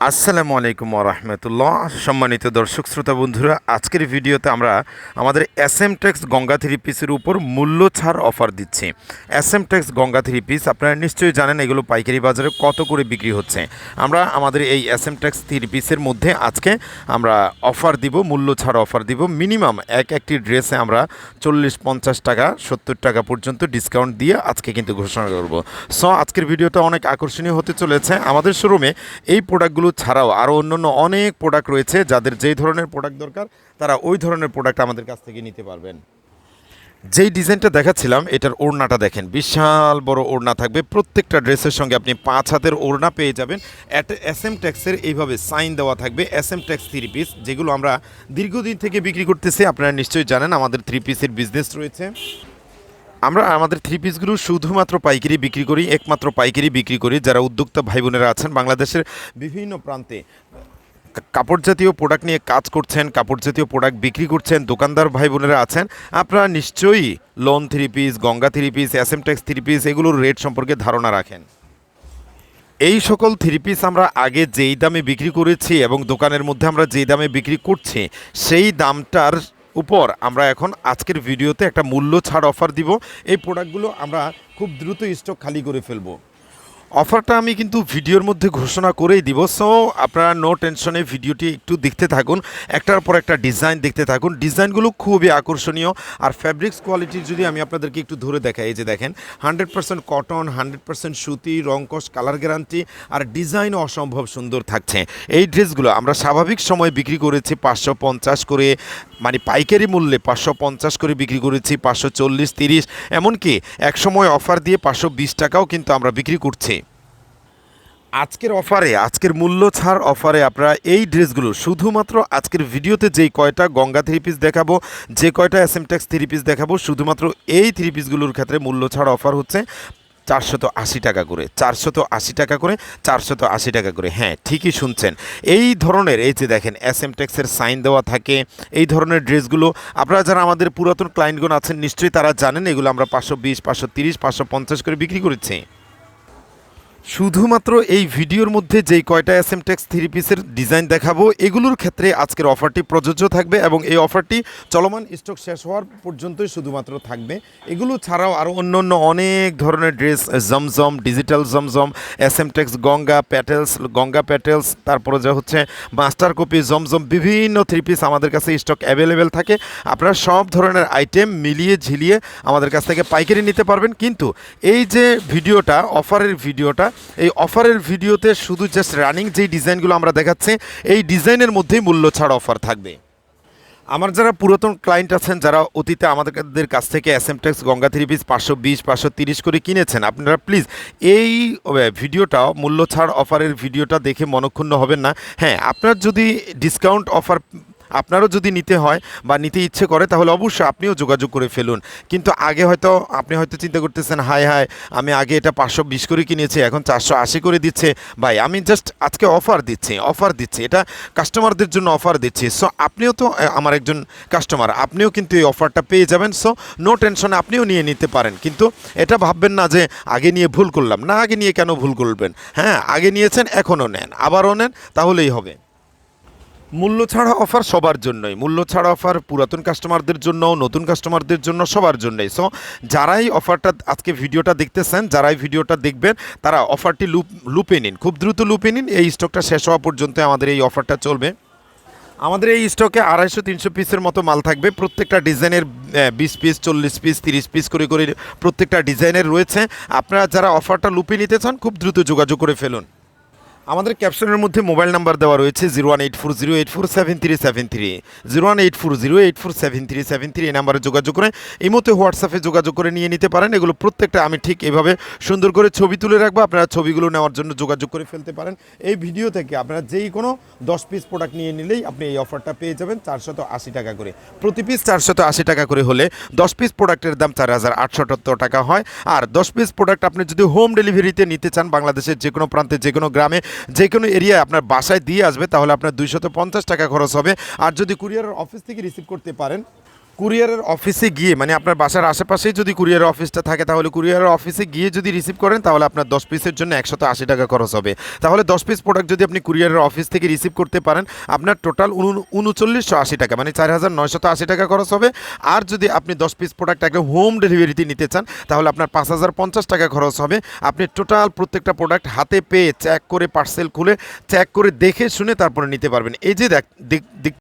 আসসালামু আলাইকুম রহমতুল্লাহ। সম্মানিত দর্শক, শ্রোতা বন্ধুরা, আজকের ভিডিওতে আমরা আমাদের S M Tex Ganga three পিসের উপর মূল্য ছাড় অফার দিচ্ছি। S M Tex Ganga three piece, আপনারা নিশ্চয়ই জানেন এগুলো পাইকারি বাজারে কত করে বিক্রি হচ্ছে। আমরা আমাদের এই এস এম টেক্স থ্রি পিসের মধ্যে আজকে আমরা অফার দিব, মূল্য ছাড় অফার দিব। মিনিমাম এক একটি ড্রেসে আমরা চল্লিশ, পঞ্চাশ টাকা, সত্তর টাকা পর্যন্ত ডিসকাউন্ট দিয়ে আজকে কিন্তু ঘোষণা করব। সো, আজকের ভিডিওটা অনেক আকর্ষণীয় হতে চলেছে। আমাদের শোরুমে এই প্রোডাক্টগুলো ছাড়াও আরও অন্যান্য অনেক প্রোডাক্ট রয়েছে, যাদের যেই ধরনের প্রোডাক্ট দরকার, তারা ওই ধরনের প্রোডাক্ট আমাদের কাছ থেকে নিতে পারবেন। যেই ডিজাইনটা দেখাচ্ছিলাম, এটার ওড়নাটা দেখেন, বিশাল বড় ওড়না থাকবে। প্রত্যেকটা ড্রেসের সঙ্গে আপনি পাঁচ হাতের ওড়না পেয়ে যাবেন। অ্যাট এস এম ট্যাক্সের এইভাবে সাইন দেওয়া থাকবে S M Tex three piece যেগুলো আমরা দীর্ঘদিন থেকে বিক্রি করতেছি। আপনারা নিশ্চয়ই জানেন, আমাদের থ্রি পিসের বিজনেস রয়েছে। আমরা আমাদের থ্রি পিসগুলো শুধুমাত্র পাইকারি বিক্রি করি, একমাত্র পাইকারি বিক্রি করি। যারা উদ্যোক্তা ভাই বোনেরা আছেন, বাংলাদেশের বিভিন্ন প্রান্তে কাপড় জাতীয় প্রোডাক্ট নিয়ে কাজ করছেন, কাপড় জাতীয় প্রোডাক্ট বিক্রি করছেন, দোকানদার ভাই বোনেরা আছেন, আপনারা নিশ্চয়ই lawn three piece Ganga three piece S M Tex three piece এগুলোর রেট সম্পর্কে ধারণা রাখেন। এই সকল থ্রি পিস আমরা আগে যেই দামে বিক্রি করেছি এবং দোকানের মধ্যে আমরা যেই দামে বিক্রি করছি, সেই দামটার উপর আমরা এখন আজকের ভিডিওতে একটা মূল্য ছাড় অফার দিব। এই প্রোডাক্টগুলো আমরা খুব দ্রুত স্টক খালি করে ফেলব। অফারটা আমি কিন্তু ভিডিওর মধ্যে ঘোষণা করেই দিব। সো আপনারা নো টেনশনে ভিডিওটি একটু দেখতে থাকুন। একটার পর একটা ডিজাইন দেখতে থাকুন। ডিজাইনগুলো খুবই আকর্ষণীয়। আর ফ্যাব্রিক্স কোয়ালিটির যদি আমি আপনাদেরকে একটু ধরে দেখাই যে দেখেন hundred percent cotton hundred percent সুতি রংকশ কালার গ্যারান্টি আর ডিজাইনও অসম্ভব সুন্দর থাকছে। এই ড্রেসগুলো আমরা স্বাভাবিক সময় বিক্রি করেছি পাঁচশো পঞ্চাশ করে মানে পাইকারি মূল্যে পাঁচশো পঞ্চাশ করে বিক্রি করেছি, পাঁচশো চল্লিশ, তিরিশ। এমনকি এক সময় অফার দিয়ে পাঁচশো বিশ টাকাও কিন্তু আমরা বিক্রি করছি। আজকের অফারে, আজকের মূল্য ছাড় অফারে আপনারা এই ড্রেসগুলো শুধুমাত্র আজকের ভিডিওতে যেই কয়টা গঙ্গা থ্রি পিস দেখাবো, যে কয়টা টেক্স থ্রি পিস দেখাবো, শুধুমাত্র এই থ্রি পিসগুলোর ক্ষেত্রে মূল্য ছাড় অফার হচ্ছে চারশত আশি টাকা করে, চারশত আশি টাকা করে, চারশত আশি টাকা করে। হ্যাঁ ঠিকই শুনছেন। এই ধরনের, এই যে দেখেন এস এম টেক্সের সাইন দেওয়া থাকে, এই ধরনের ড্রেসগুলো, আপনারা যারা আমাদের পুরাতন ক্লায়েন্টগণ আছেন, নিশ্চয়ই তারা জানেন এগুলো আমরা পাঁচশো বিশ, পাঁচশো তিরিশ, পাঁচশো পঞ্চাশ করে বিক্রি করেছি। শুধুমাত্র এই ভিডিওর মধ্যে যেই কয়টা এস টেক্স থ্রি পিসের ডিজাইন দেখাবো, এগুলোর ক্ষেত্রে আজকের অফারটি প্রযোজ্য থাকবে এবং এই অফারটি চলমান স্টক শেষ হওয়ার পর্যন্তই শুধুমাত্র থাকবে। এগুলো ছাড়াও আরও অন্য অন্য অনেক ধরনের dress Zamzam digital Zamzam S M Tex Ganga petals Ganga petals তারপরে যা হচ্ছে মাস্টার কপি জমজম, বিভিন্ন থ্রি পিস আমাদের কাছে স্টক অ্যাভেলেবেল থাকে। আপনারা সব ধরনের আইটেম মিলিয়ে ঝিলিয়ে আমাদের কাছ থেকে পাইকারি নিতে পারবেন। কিন্তু এই যে ভিডিওটা অফারের ভিডিওটা এই অফারের ভিডিওতে শুধু জাস্ট রানিং যেই ডিজাইনগুলো আমরা দেখাচ্ছি, এই ডিজাইনের মধ্যেই মূল্য ছাড় অফার থাকবে। আমার যারা পুরাতন ক্লায়েন্ট আছেন, যারা অতীতে আমাদের কাছ থেকে S M Tex Ganga three piece পাঁচশো বিশ, পাঁচশো তিরিশ করে কিনেছেন, আপনারা প্লিজ এই ভিডিওটা, মূল্য ছাড় অফারের ভিডিওটা দেখে মনক্ষুণ্ণ হবেন না। হ্যাঁ আপনার যদি ডিসকাউন্ট অফার আপনারও যদি নিতে হয় বা নিতে ইচ্ছে করে, তাহলে অবশ্যই আপনিও যোগাযোগ করে ফেলুন। কিন্তু আগে হয়তো আপনি হয়তো চিন্তা করতেছেন হাই হাই আমি আগে এটা পাঁচশো বিশ করে কিনেছি, এখন চারশো আশি করে দিচ্ছে। ভাই, আমি জাস্ট আজকে অফার দিচ্ছি অফার দিচ্ছি। এটা কাস্টমারদের জন্য অফার দিচ্ছি। সো আপনিও তো আমার একজন কাস্টমার আপনিও কিন্তু এই অফারটা পেয়ে যাবেন। সো নো টেনশন আপনিও নিয়ে নিতে পারেন। কিন্তু এটা ভাববেন না যে আগে নিয়ে ভুল করলাম। না, আগে নিয়ে কেন ভুল করবেন? হ্যাঁ আগে নিয়েছেন, এখনও নেন। আবারও নেন, তাহলেই হবে। মূল্য ছাড়া অফার সবার জন্যই। মূল্য ছাড়া অফার পুরাতন কাস্টমারদের জন্য নতুন কাস্টমারদের জন্য সবার জন্যই। সো যারাই অফারটা আজকে ভিডিওটা দেখতেছেন, যারাই ভিডিওটা দেখবেন, তারা অফারটি লুপ, লুপে নিন। খুব দ্রুত লুপে নিন। এই স্টকটা শেষ হওয়া পর্যন্ত আমাদের এই অফারটা চলবে। আমাদের এই স্টকে আড়াইশো, তিনশো পিসের মতো মাল থাকবে। প্রত্যেকটা ডিজাইনের বিশ পিস, চল্লিশ পিস, তিরিশ পিস করে করে প্রত্যেকটা ডিজাইনের রয়েছে। আপনারা যারা অফারটা লুপে নিতে চান, খুব দ্রুত যোগাযোগ করে ফেলুন। আমাদের ক্যাপশনের মধ্যে মোবাইল নাম্বার দেওয়া রয়েছে zero one eight four zero eight four seven three seven three zero one eight four zero eight four seven three seven three এই নাম্বারে যোগাযোগ করে, এই মধ্যে হোয়াটসঅ্যাপে যোগাযোগ করে নিয়ে নিতে পারেন। এগুলো প্রত্যেকটা আমি ঠিক এভাবে সুন্দর করে ছবি তুলে রাখব। আপনারা ছবিগুলো নেওয়ার জন্য যোগাযোগ করে ফেলতে পারেন। এই ভিডিও থেকে আপনারা যেই কোনো দশ পিস প্রোডাক্ট নিয়ে নিলেই আপনি এই অফারটা পেয়ে যাবেন চারশত আশি টাকা করে। প্রতি পিস চারশত আশি টাকা করে হলে দশ পিস প্রোডাক্টের দাম চার হাজার আটশোটাত্তর টাকা হয়। আর দশ পিস প্রোডাক্ট আপনি যদি হোম ডেলিভারিতে নিতে চান, বাংলাদেশের যে কোনো প্রান্তে, যে কোনো গ্রামে যে কোনো এরিয়ায় আপনার বাসায় দিয়ে আসবে, তাহলে আপনার দুইশত পঞ্চাশ টাকা খরচ হবে। আর যদি কুরিয়ারের অফিস থেকে রিসিভ করতে পারেন কুরিয়ারের অফিসে গিয়ে মানে আপনার বাসার আশেপাশেই যদি কুরিয়ারের অফিসটা থাকে, তাহলে কুরিয়ারের অফিসে গিয়ে যদি রিসিভ করেন, তাহলে আপনার দশ পিসের জন্য একশত আশি টাকা খরচ হবে। তাহলে দশ পিস প্রোডাক্ট যদি আপনি কুরিয়ারের অফিস থেকে রিসিভ করতে পারেন, আপনার টোটাল উনচল্লিশশো আশি টাকা মানে চার হাজার নয়শত আশি টাকা খরচ হবে। আর যদি আপনি দশ পিস প্রোডাক্ট একদম হোম ডেলিভারিতে নিতে চান, তাহলে আপনার পাঁচ হাজার পঞ্চাশ টাকা খরচ হবে। আপনি টোটাল প্রত্যেকটা প্রোডাক্ট হাতে পেয়ে চেক করে পার্সেল খুলে চেক করে দেখে শুনে তারপরে নিতে পারবেন। এই যে দেখ-